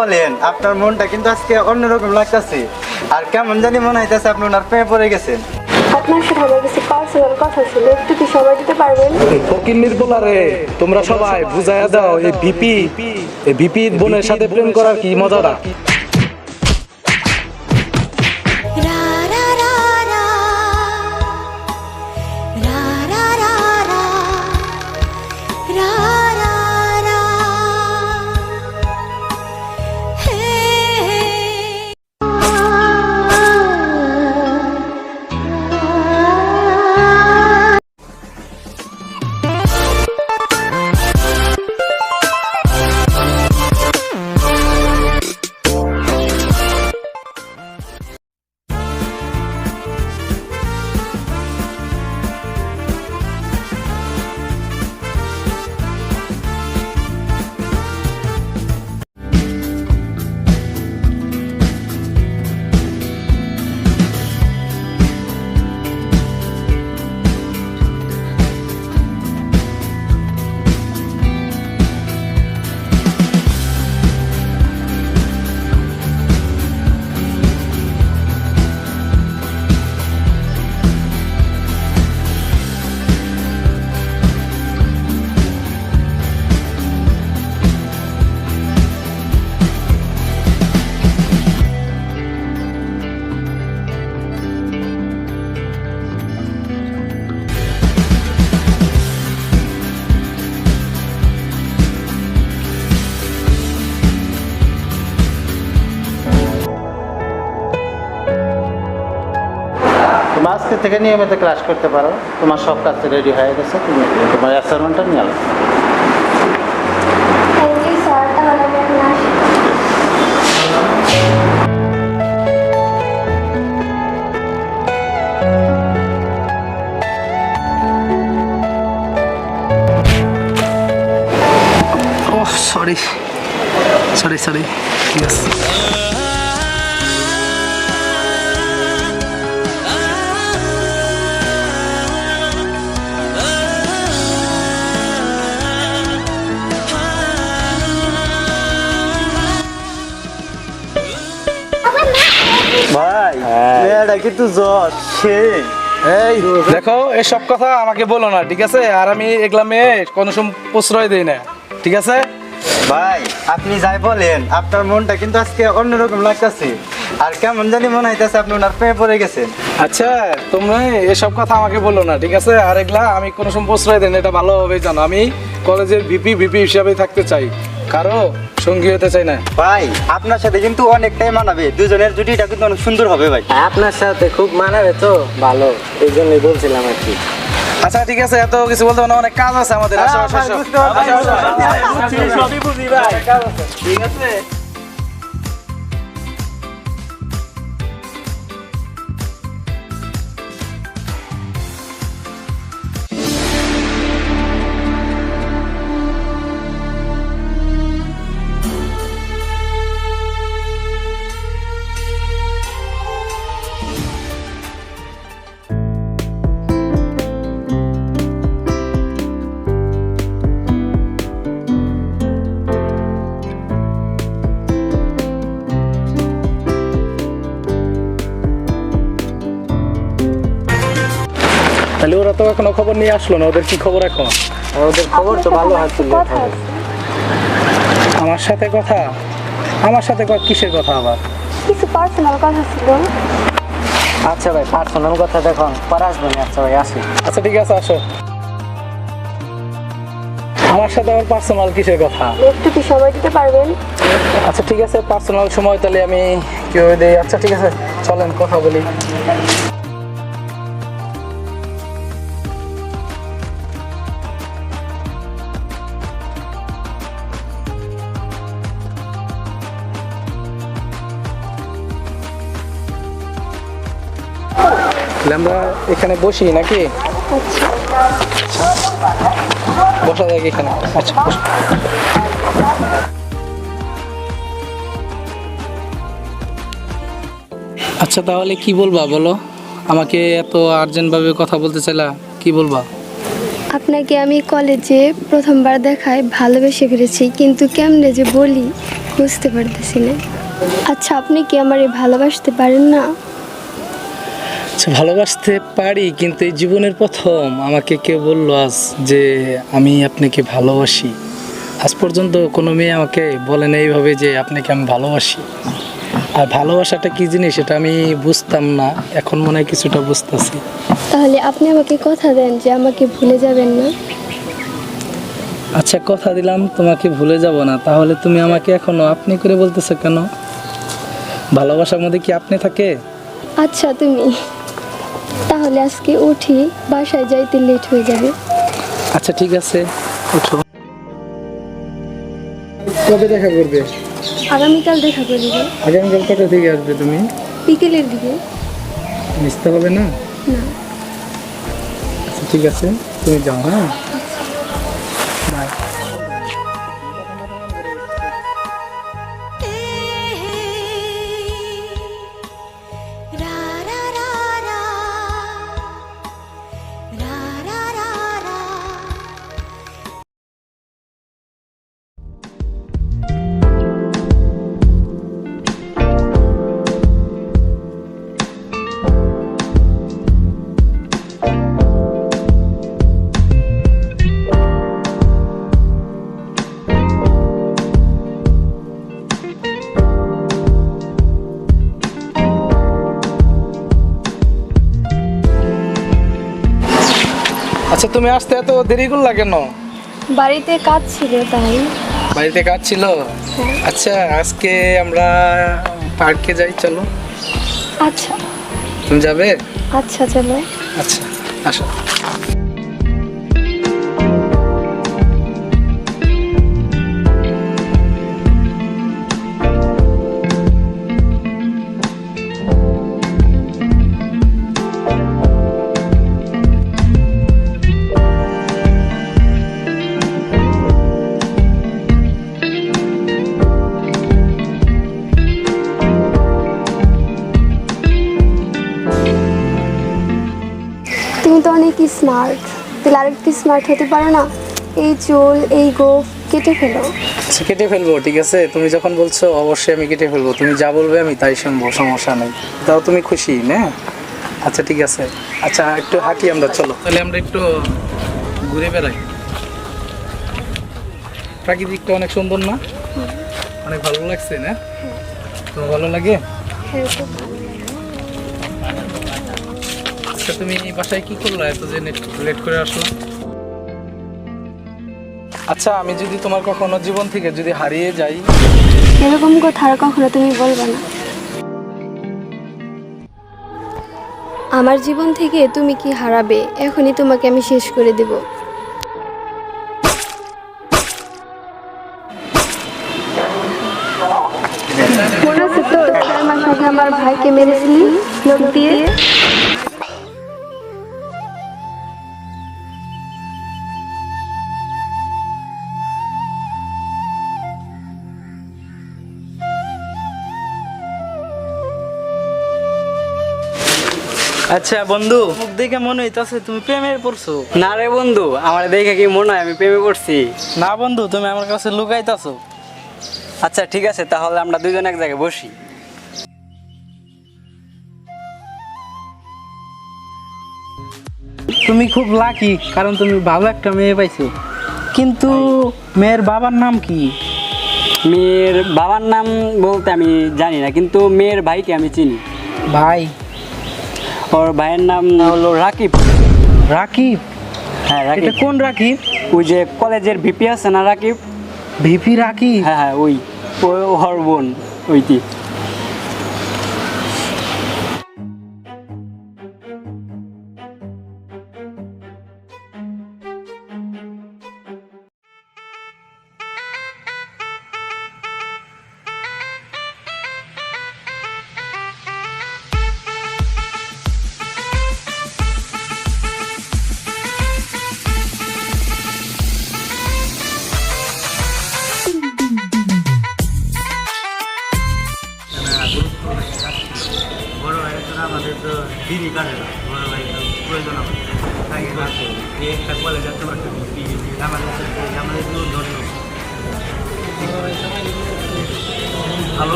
বলেন আপনার মনটা কিন্তু আজকে অন্যরকম লাগতেছে। আর কেমন জানি মনে হইতেছে আপনি ওনার প্রেমে পড়ে গেছেন। আপনার সাথে আমার কাছে পার্সোনাল কথা ছিল একটু কি সময় দিতে পারবেন? ফকির নির্বলারে তোমরা সবাই বুঝাইয়া দাও এই ভিপি এই ভিপি বোনের সাথে প্রেম করার কি মজাটা? আজকে থেকে নিয়মিত ক্লাস করতে পারো। তোমার সব কাজ রেডি হয়ে গেছে তুমি তোমার অ্যাসাইনমেন্টটা নিয়ে আলো আসি। ও সরি সরি সরি ইয়েস ভাই মেয়েটা কিন্তু সেই এই। দেখো এসব কথা আমাকে বলো না ঠিক আছে? আর আমি এগুলা মেয়ে কোনো সময় প্রশ্রয় দেই না ঠিক আছে? ভাই আপনি যাই বলেন আপনার মনটা কিন্তু আজকে অন্যরকম লাগতেছে। আর কেমন জানি মনে হইতেছে আপনি ওনার প্রেমে পড়ে গেছেন। আচ্ছা তোমরা এসব কথা আমাকে বলো না ঠিক আছে? আর এগুলা আমি কোনো সময় প্রশ্রয় দেই না এটা ভালোভাবে জানো। আমি কলেজের ভিপি ভিপি হিসাবে থাকতে চাই। কারও সঙ্গী হতে চাই না। ভাই আপনার সাথে কিন্তু অনেকটাই মানাবে। দুজনের জুটিটা কিন্তু অনেক সুন্দর হবে ভাই। আপনার সাথে খুব মানাবে তো? ভালো এই জন্যই বলছিলাম আর কি। আচ্ছা ঠিক আছে এত কিছু বলতে হবে না অনেক কাজ আছে আমাদের আসো আসো আসো বুঝতে পারছি, আসো, আসো, আসো। ঠিক আছে। তো এখনও খবর নিয়ে আসলো না ওদের কি খবর এখন? ওদের খবর তো ভালো আছে আমার সাথে কথা আমার সাথে কিসের কথা আবার? কিছু পার্সোনাল কথা ছিল। আচ্ছা ভাই পার্সোনাল কথা দেখো পরে আসবেন আচ্ছা ভাই আসি। আচ্ছা ঠিক আছে আসো। আমার সাথে আবার পার্সোনাল কিসের কথা? একটু কি সময় দিতে পারবেন? আচ্ছা ঠিক আছে পার্সোনাল সময় তাহলে আমি কীভাবে দেই। আচ্ছা ঠিক আছে চলেন কথা বলি। তাহলে আমরা এখানে বসি নাকি? বসা যাক এখানে। আচ্ছা বসো। আচ্ছা তাহলে কি বলবা বলো? আমাকে এত আর্জেন্টভাবে কথা বলতে চাইলা কি বলবা? আপনাকে আমি কলেজে প্রথমবার দেখায় ভালোবেসে ফেলেছি কিন্তু কেমনে যে বলি বুঝতে পারতেছি না। আচ্ছা আপনি কি আমারে ভালোবাসতে পারেন না? ভালোবাসতে পারি কিন্তু এই জীবনের প্রথম আমাকে কেউ বলল আজ যে আমি আপনাকে ভালোবাসি। আজ পর্যন্ত কোনো মেয়ে আমাকে বলে না এইভাবে যে আপনাকে আমি ভালোবাসি। আর ভালোবাসাটা কি জিনিস এটা আমি বুঝতাম না এখন মনে হয় কিছুটা বুঝতেছি। তাহলে আপনি আমাকে কথা দেন যে আমাকে ভুলে যাবেন না। আচ্ছা কথা দিলাম তোমাকে ভুলে যাব না। তাহলে তুমি আমাকে এখনও আপনি করে বলতেছো কেন? ভালোবাসার মধ্যে কি আপনি থাকে? আচ্ছা তুমি। তাহলে আজকে উঠি বাসায় যাইতে লেট হয়ে যাবে। আচ্ছা ঠিক আছে উঠো। কবে দেখা করবে? আগামীকাল দেখা করে দেবো আগামীকাল কটা থেকে আসবে তুমি? বিকেলের দিকে। মিশতে হবে না? না। আচ্ছা ঠিক আছে তুমি যাও হ্যাঁ? আচ্ছা তুমি আসতে এত দেরি করলা কেন? বাড়িতে কাজ ছিল তাই। বাড়িতে কাজ ছিল? আচ্ছা আজকে আমরা পার্কে যাই চলো। আচ্ছা। তুমি যাবে? আচ্ছা চলো। আচ্ছা আসো। স্মার্ট তাহলে আরেকটু স্মার্ট হতে পারো না। এই চুল এই গোফ কেটে ফেলো। আচ্ছা কেটে ফেলব ঠিক আছে? তুমি যখন বলছো অবশ্যই আমি কেটে ফেলব। তুমি যা বলবে আমি তাই শুনব সমস্যা নেই। তাও তুমি খুশি না? আচ্ছা ঠিক আছে। আচ্ছা একটু হাঁটি আমরা চলো। তাহলে আমরা একটু ঘুরে বেড়াই। প্রাকৃতিকটা অনেক সুন্দর না? অনেক ভালো লাগছে না? তোমার ভালো লাগে? হ্যাঁ। আচ্ছা তুমি বাসায় কি করল? এত যে লেট করে আসলো। আচ্ছা আমি যদি তোমার কখনো জীবন থেকে যদি হারিয়ে যাই। এরকম কথা আর কখনো তুমি বলবে না। আমার জীবন থেকে তুমি কি হারাবে এখনই তোমাকে আমি শেষ করে দেব। মনে আছে তো ছয় মাস আগে আমার ভাইকে মেরেছিলি লোক দিয়ে? আচ্ছা বন্ধু। মুখ দেখে মনে হইতাছে তুমি প্রেমে পড়ছো। না রে বন্ধু আমার দেখে কি মনে হয় আমি প্রেমে পড়ছি? না বন্ধু তুমি আমার কাছে লুকাইতাছো। আচ্ছা ঠিক আছে তাহলে আমরা দুজন এক জায়গায় বসি। তুমি খুব লাকি কারণ তুমি ভালো একটা মেয়ে পাইছো। কিন্তু মেয়ের বাবার নাম কি? মেয়ের বাবার নাম বলতে আমি জানি না কিন্তু মেয়ের ভাইকে আমি চিনি। ভাই? ওর ভাইয়ের নাম হলো রাকিব। রাকিব? হ্যাঁ রাকিব। এটা কোন রাকিব? ওই যে কলেজের ভিপি আছে না রাকিব? ভিপি রাকিব? হ্যাঁ হ্যাঁ ওই। ওই ওর বোন ওইটি।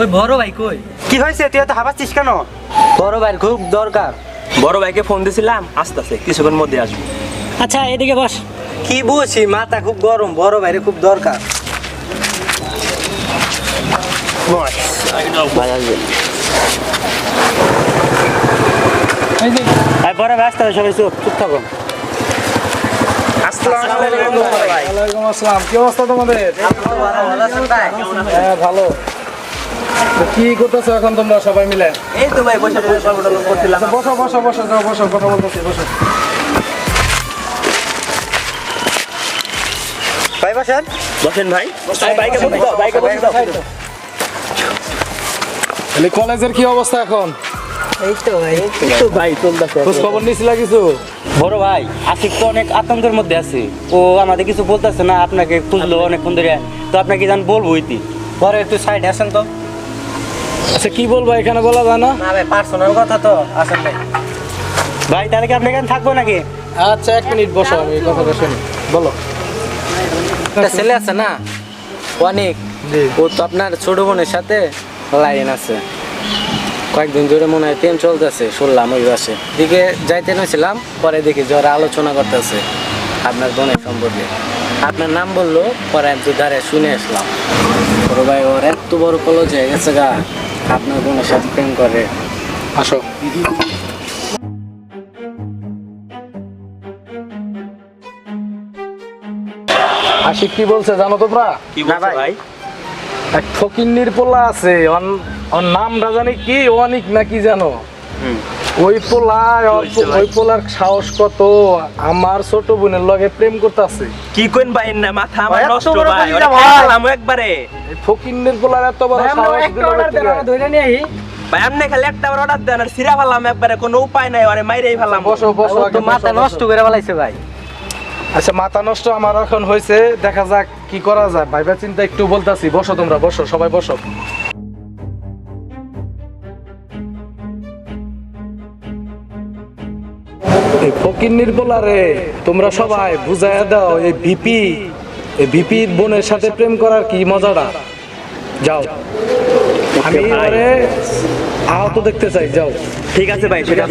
ওই বড় ভাই কই? কি হয়েছে? তুই এত হাবাচ্ছিস কেন? বড় ভাইয়ের খুব দরকার। বড় ভাইকে ফোন দিছিলাম আস্তে আস্তে কিছুক্ষণ মধ্যে আসব। আচ্ছা এদিকে বস। কি বুঝছি মাথা খুব গরম বড় ভাইয়ের খুব দরকার। বড় ভাই আসতে হবে, সবাই চুপ চুপ থাকো। ওয়ালাইকুম আসসালাম। কি অবস্থা তোমাদের? হ্যাঁ ভালো। কি করতেছো এখন তোমরা সবাই মিলে? এই তো ভাই বসে বসে গল্প টল্প করছিলাম। বসো বসো বসো যাও বসো কথা বলতেছি বসো। ভাই বাসেন। বসেন ভাই। বাইকে বসে দাও বাইকে বসে দাও। কলেজের কি অবস্থা এখন? এই তো ভাই তো ভাই চলতেছে। খোঁজ খবর নিছিলা কিছু? বড় ভাই আশিক তো অনেক আতঙ্কের মধ্যে আছে। ও আমাদের কিছু বলতেছে না আপনাকে খুঁজলো অনেকক্ষণ ধরে। তো আপনাকে জান বলব ইতি পরে একটু সাইড আসেন তো। আচ্ছা কি বলব এখানে বলা যায় না? না ভাই পার্সোনাল কথা তো আসেন ভাই। ভাই তাহলে কি আপনি এখানে থাকব নাকি? আচ্ছা এক মিনিট বসো আমি কথাটা শুনি। বলো। একটা ছেলে আছে না? অনেক। ও তো আপনার ছোট বোনের সাথে লাইন আছে। কয়েকদিন ধরে মনে হয় প্রেম চলতেছে শুনলাম ওই বাসে দিকে যাইতে নিয়েছিলাম পরে দেখি যে ওরা আলোচনা করতেছে আপনার বোনের সম্পর্কে। আপনার নাম বলল পরে এক ধারে শুনে আসলাম। বড় ভাই ওর এত বড় কলেজ হয়ে গেছে গা আপনার বোনের সাথে প্রেম করে। আসো। আশিক কি বলছে জানো তোমরা? কি বলছো ভাই? এক ফকিন্নির পোলা আছে ওর নামটা জানি কি অনিক নাকি জানো? ওই পোলা ওর- ওই পোলার সাহস কত আমার ছোট বোনের লগে প্রেম করতেছে। কি কইন ভাই না মাথা আমার নষ্ট ভাই। খাইলাম একবারে। ফকিন্নির পোলার এত বড় সাহস দিল? ভাই আপনি খালি একটা অর্ডার দেন আর সিরা ফেলাম একবারে কোনো উপায় নাই আরে মাইরেই ফেলাম। বসো বসো তো মাথা নষ্ট করে ফেলাইছে ভাই। আচ্ছা মাথা নষ্ট আমার এখন হয়েছে দেখা যাক কি করা যায়। ভাইবা চিন্তা একটু বলতাছি। বসো তোমরা বসো সবাই বসো। বলারে তোমরা সবাই বুঝাইয়া দাও এই ভিপি এই ভিপির বোনের সাথে প্রেম করার কি মজাটা? যাও। আমি এবারে আহত দেখতে চাই যাও। ঠিক আছে ভাই সেটা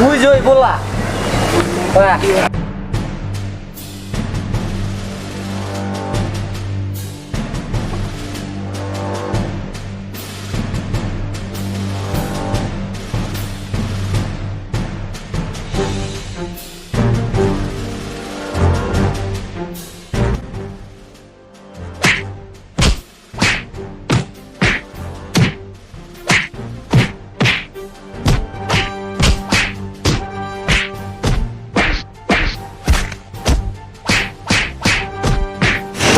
লাগবে না আমরা করে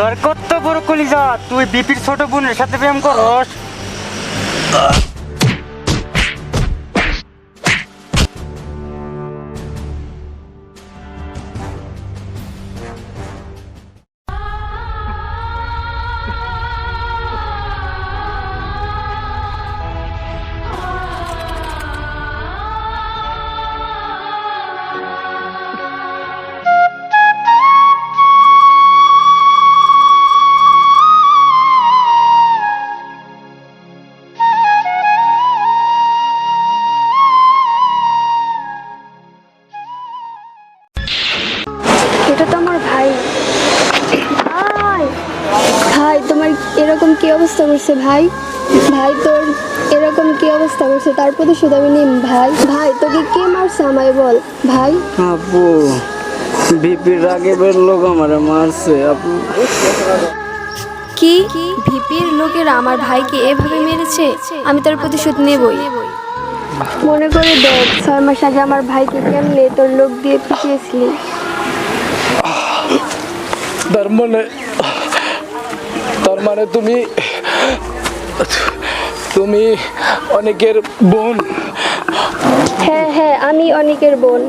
তোর কত বড় কলিজা তুই বিপির ছোট বোনের সাথে প্রেম করস। অবস্থা করছে ভাই? ভাই তোর এরকম কি অবস্থা করছে? তার প্রতিশোধ আমি নিম ভাই। ভাই তোকে কে মারছে আমায় বল? ভাই? আপু বিপির রাগে বের লোক আমারে মারছে আপু। কি? ভিপির লোকেরা আমার ভাইকে এভাবে মেরেছে? আমি তার প্রতিশোধ নেবই। মনে করে দেখ ছয় মাস আগে আমার ভাইকে কেমনে তোর লোক দিয়ে পিটিয়েছিলি? তার মানে তার মানে তুমি তুমি অনেকের বোন। হ্যাঁ হ্যাঁ আমি অনেকের বোন।